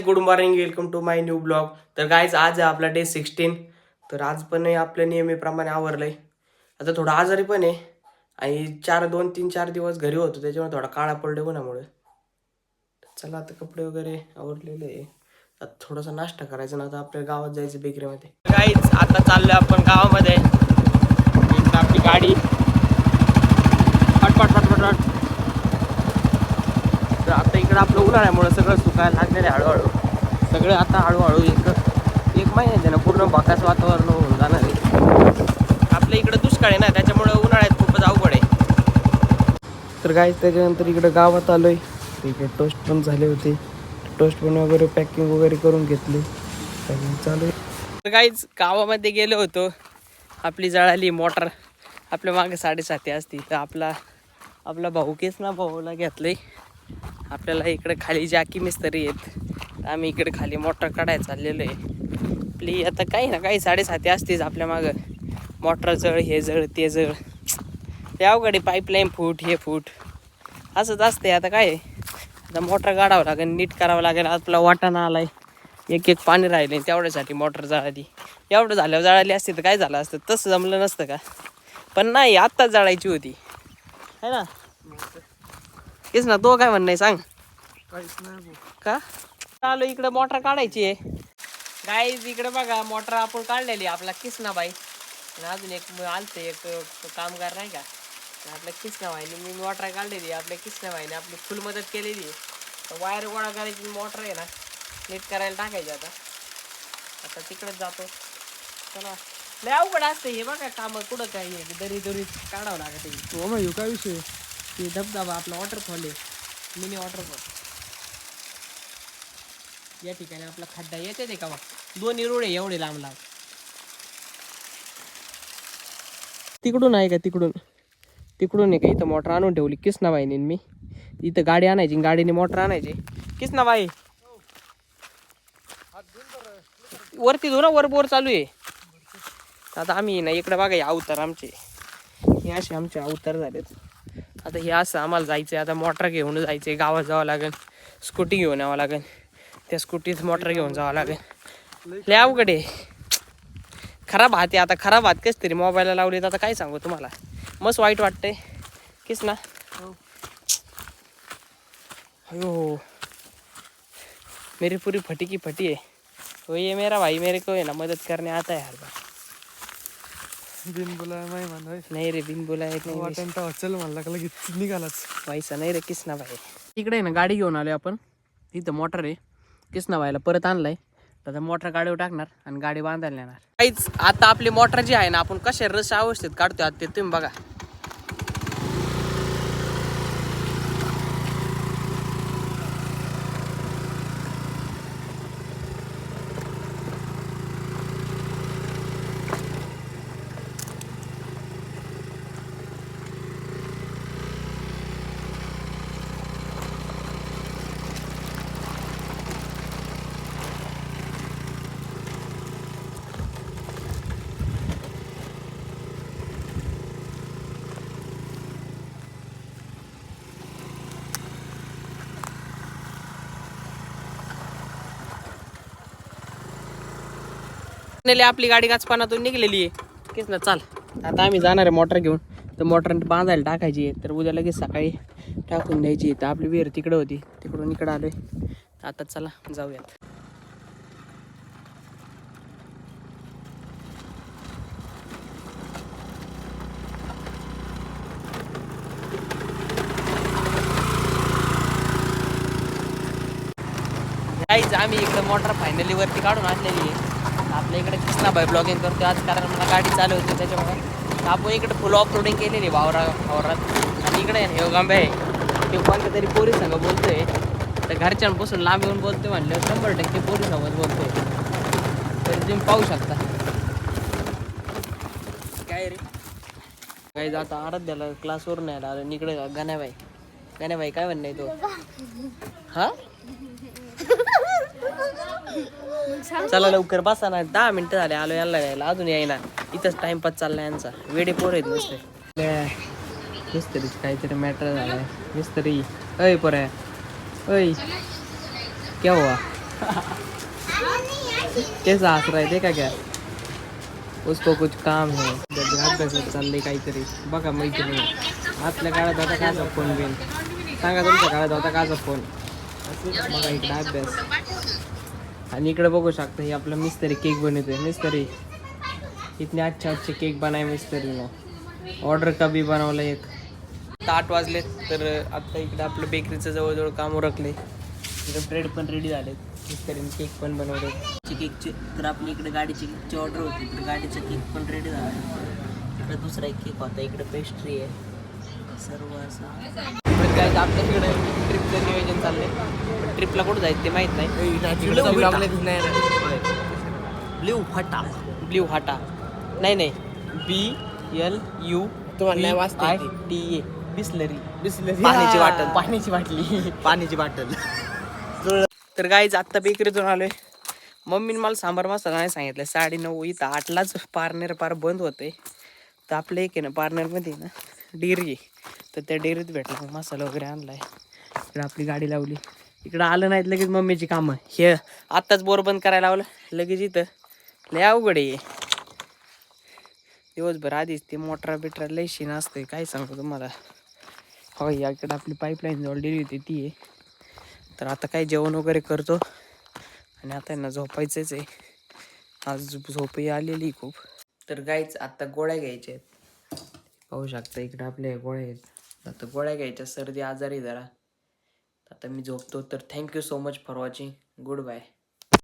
Good morning welcome to my new blog तर guys आज आहे आपला डे सिक्स्टीन तर आज पण आहे आपल्या नेहमीप्रमाणे आहे आता थोडं आजारी पण आहे. आणि चार दोन तीन चार दिवस घरी होतो. त्याच्यामुळे थोडा काळा पडले उन्हामुळे. चला आता कपडे वगैरे आवरलेले आहे. आता थोडासा नाश्ता करायचा ना आता आपल्या गावात जायचं बेकरीमध्ये गाईच आता चाललो आपण गावामध्ये. आपली गाडी. इकडं आपलं उन्हाळ्यामुळे सगळं सुकायला लागलेलं आहे हळूहळू. सगळं आता हळूहळू एक एक महिन्यात ना पूर्ण बाकास वातावरण होऊन जाणार आहे. आपल्या इकडं दुष्काळ आहे ना त्याच्यामुळे उन्हाळ्यात खूपच अवघड आहे. तर काय त्याच्यानंतर इकडं गावात आलोय. इकडे टोस्ट पण झाले होते. टोस्ट पण वगैरे पॅकिंग वगैरे करून घेतली. पॅकिंग चालू आहे. तर काहीच गावामध्ये गेलो होतो. आपली जळाली मोटर. आपल्या मागे साडेसाती असती. तर आपला आपला भाऊ केस ना भाऊला घेतलंय. आपल्याला इकडे खाली जाकी मिस्त्री आहेत. आम्ही इकडे खाली मोटर काढायला चाललेलो आहे. आपली आता काही ना काही साडेसाती असतेच आपल्या मागं. मोटर जळ हे जळ ते जळ. ते अवघड पाईपलाईन फूट हे फूट. असंच असते आता काय. आता मोटर काढावं लागेल नीट करावं लागेल. आपला वाटाणा आला आहे एक एक पाणी राहिले तेवढ्यासाठी मोटर जळाली. एवढं झाल्यावर जळाली असते तर काय झालं असतं? तसं जमलं नसतं का? पण नाही आत्ताच जळायची होती. है ना? तेच ना तो काय म्हणणं आहे सांग. का? चालू इकडे मोटर काढायची आहे. गाय इकडे बघा मोटर आपण काढलेली आहे. आपला किसना बाई आणि अजून एक म- आलतं एक कामगार नाही का? आपल्या किसना बाईने मी मोटर काढलेली आहे. आपल्या किसना बाईने आपली फुल मदत केलेली आहे. तर वायर गोळा करायची मोटर आहे ना नीट करायला टाकायची आता. आता तिकडेच जातो. चला. लय अवघड असते हे बघा काम कुठं काय हे दरी दरी काढावं लागत. हो. मग काय विषय? ते धबधबा आपला वॉटरफॉल आहे. मिनी वॉटरफॉल या ठिकाणी आपला खड्डा येते ते का बा? दोन आहे एवढे लांब लांब. तिकडून आहे का तिकडून? तिकडून आहे का इथं मोटर आणून ठेवली? किसनाबाईने मी. इथं गाडी आणायची गाडीने मोटर आणायची. किसनाबाई वरती धो ना वर बोर चालू आहे. आता आम्ही ना इकडे बघा हे अवतार आमचे. हे असे आमचे अवतार झालेत. आता हे असं आम्हाला जायचं आहे आता मोटर घेऊन जायचं आहे गावात जावं लागेल. स्कूटी घेऊन यावं लागेल. त्या स्कूटीत मोटर घेऊन जावं लागेल. लय अवघड आहे. खराब हात आहे. आता खराब हात कस तरी मोबाईलला लावले तर आता काय सांगू तुम्हाला? मस्त वाईट वाटतंय. किस ना? अयो. मेरी पूरी फटी की फटी है तो ये मेरा भाई मेरे को है ना मदद करने आता है हर बार बिन बोला माही म्हणा नहीं रे बिन बोला एक नाही वाटण चल म्हणला का लगेच निघालाच. पैसा नाही रे किसना भाई इकडे आहे ना गाडी घेऊन आलोय आपण. इथं मोटर आहे. किसना भाईला परत आणलाय. तर आता मोटर गाडीवर टाकणार आणि गाडी बांधायला नेणार. काहीच आता आपली मोटर जी आहे ना आपण कशा रस अवस्थेत काढतोय आता ते तुम्ही बघा. नेली आपली गाडी गाचपानातून निघलेली आहे. तेच ना चाल. आता आम्ही जाणार आहे मोटर घेऊन. तर मोटर बांधायला टाकायची आहे. तर उद्या लगेच सकाळी टाकून द्यायची आहे. तर आपली विहीर तिकडं होती. तिकडून इकडं आलोय. आता चला जाऊयात. आम्ही इकडं मोटर फायनली वरती काढून आणलेली आहे. आपल्या इकडे कृष्णाबाई ब्लॉगिंग करतो आज कारण मला गाडी चालू होती त्याच्यामुळे. आपण इकडे फुल ऑफ रोडिंग केलेली आहे वावरा वावरात. आणि इकडे आहे ना आहे. ते कोणत्या तरी पोरी संघ बोलतोय. तर घरच्यांपासून लांब येऊन बोलतोय म्हणलं शंभर टक्के पोरी सोबत बोलतोय. तर तुम्ही पाहू शकता. काय रे? काही जाता आराध्याला क्लासवरून यायला आलं इकडे गण्याबाई. गण्याबाई काय म्हणणं आहे तो? हा? चला लवकर बसा ना. दहा मिनिटं झाले आलो यायला यायला अजून यायला इथंच टाइमपास चाललाय यांचा. वेडे पोर आहेत नुसते. मिस्त्रीच काहीतरी मॅटर झालाय. मिस्त्री अय पोर. अय क्या हुआ कैसा हंस रहा है देखा क्या उसको कुछ काम है. अभ्यासात चाललंय काहीतरी. बघा मैत्री आपल्या काळात होता काचा फोन बिन? सांगा तुमच्या काळात होता काचा फोन बघा इकडे अभ्यास. आणि इकडे बघू शकता हे आपलं मिस्त्री केक बनवतोय. मिस्त्री इतने अच्छे अच्छे केक बनाय मिस्तरीनं. ऑर्डर का बी बनवलं एक. आता आठ वाजले तर आता इकडे आपलं बेकरीचं जवळजवळ काम उरकले इकडे ब्रेड पण रेडी झालेत. मिस्तरीने केक पण बनवले केकचे तर आपली इकडे गाडीची केकची ऑर्डर होती. तर गाडीचा केक पण रेडी झाला. इकडे दुसरा एक केक होता. इकडे पेस्ट्री आहे. सर्व असं. काय आपल्या इकडे ट्रिपचं नियोजन चाललंय. पण ट्रिपला कुठं जायचं ते माहीत नाही. ब्ल्यू हाटा ब्ल्यू हाटा नाही नाही B L U I T A Bisleri. Bisleri. पाण्याची बाटल पाण्याची बाटली. पाण्याची बाटल तर गाईज आत्ता बेकरीतून आलोय. मम्मीने मला सांबार मसाला नाही सांगितलं. साडे नऊ इथं आठलाच पारनेर पार बंद होते तर आपलं एक आहे ना पारनेरमध्ये ना डेअरी आहे तर त्या डेअरीत भेटला मग मसाला वगैरे आणलाय. इकडे आपली गाडी लावली. इकडं आलं नाहीत लगेच मम्मीची कामं. हे आत्ताच बोर बंद करायला लावलं. लगेच इथं. लय अवघड आहे दिवसभर आधीच ते मोटरा बिटरा लय नसते काय सांगतो तुम्हाला? हो याकडे आपली पाईपलाईन जोडलेली होती ती. आहे तर आता काय जेवण वगैरे करतो. आणि आता यांना झोपायचंच आहे. आज झोपही आलेली खूप. तर गाईच आत्ता गोळ्या घ्यायच्या आहेत. पाहू शकता इकडे आपल्या गोळ्या आहेत. आता गोळ्या घ्यायच्या सर्दी आजारी जरा. आता मी झोपतो तर thank you so much for watching good bye